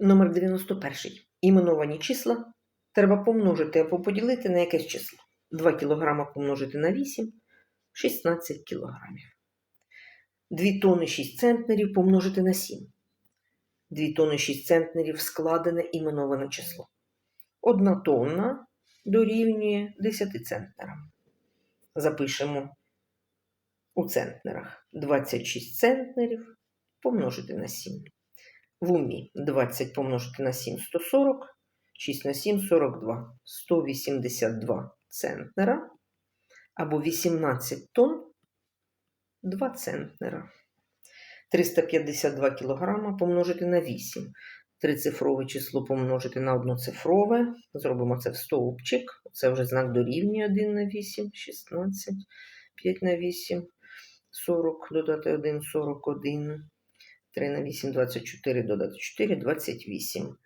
Номер 91. Іменовані числа треба помножити або поділити на якесь число. 2 кг помножити на 8 16 кг. 2 тонни 6 центнерів помножити на 7. 2 тонни 6 центнерів складене іменоване число. 1 тонна дорівнює 10 центнерам. Запишемо у центнерах 26 центнерів помножити на 7. В умі 20 помножити на 7 140, 6 на 7 42, 182 центнера або 18 тонн 2 центнера. 352 кілограма помножити на 8. Трицифрове число помножити на одноцифрове. Зробимо це в стовпчик. Це вже знак дорівнює 1 на 8, 16, 5 на 8, 40, додати 1, 41. 3 на 8, 24, додати 4, 28.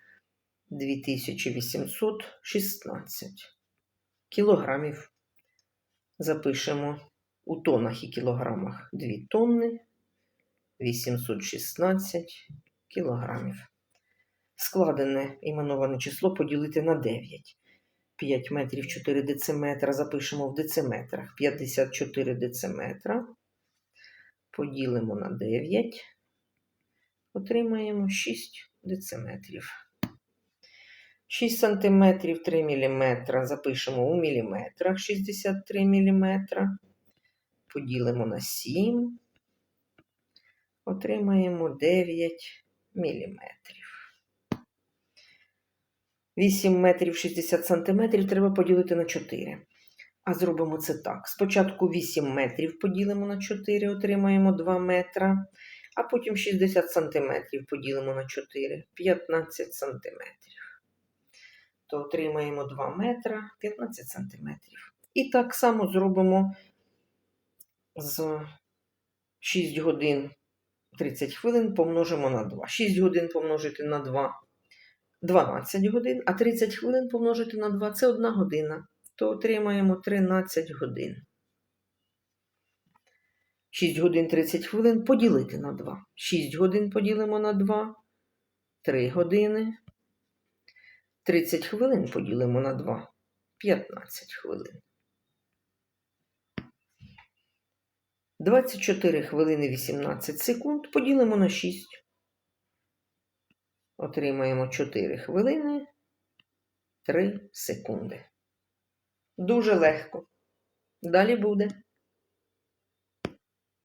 2816 кілограмів. Запишемо у тонах і кілограмах 2 тонни 816 кілограмів. Складене іменоване число поділити на 9. 5 метрів 4 дециметра запишемо в дециметрах. 54 дециметра. Поділимо на 9 отримаємо 6 дециметрів. 6 сантиметрів 3 мм запишемо у міліметрах 63 мм. Поділимо на 7. Отримаємо 9 мм. 8 метрів 60 сантиметрів треба поділити на 4. А зробимо це так. Спочатку 8 метрів поділимо на 4, отримаємо 2 метра а потім 60 см поділимо на 4, 15 см. То отримаємо 2 метра 15 см. І так само зробимо з 6 годин 30 хвилин помножимо на 2. 6 годин помножити на 2 12 годин, а 30 хвилин помножити на 2 це 1 година. То отримаємо 13 годин. 6 годин 30 хвилин поділити на 2. 6 годин поділимо на 2. 3 години. 30 хвилин поділимо на 2. 15 хвилин. 24 хвилини 18 секунд поділимо на 6. Отримаємо 4 хвилини 3 секунди. Дуже легко. Далі буде.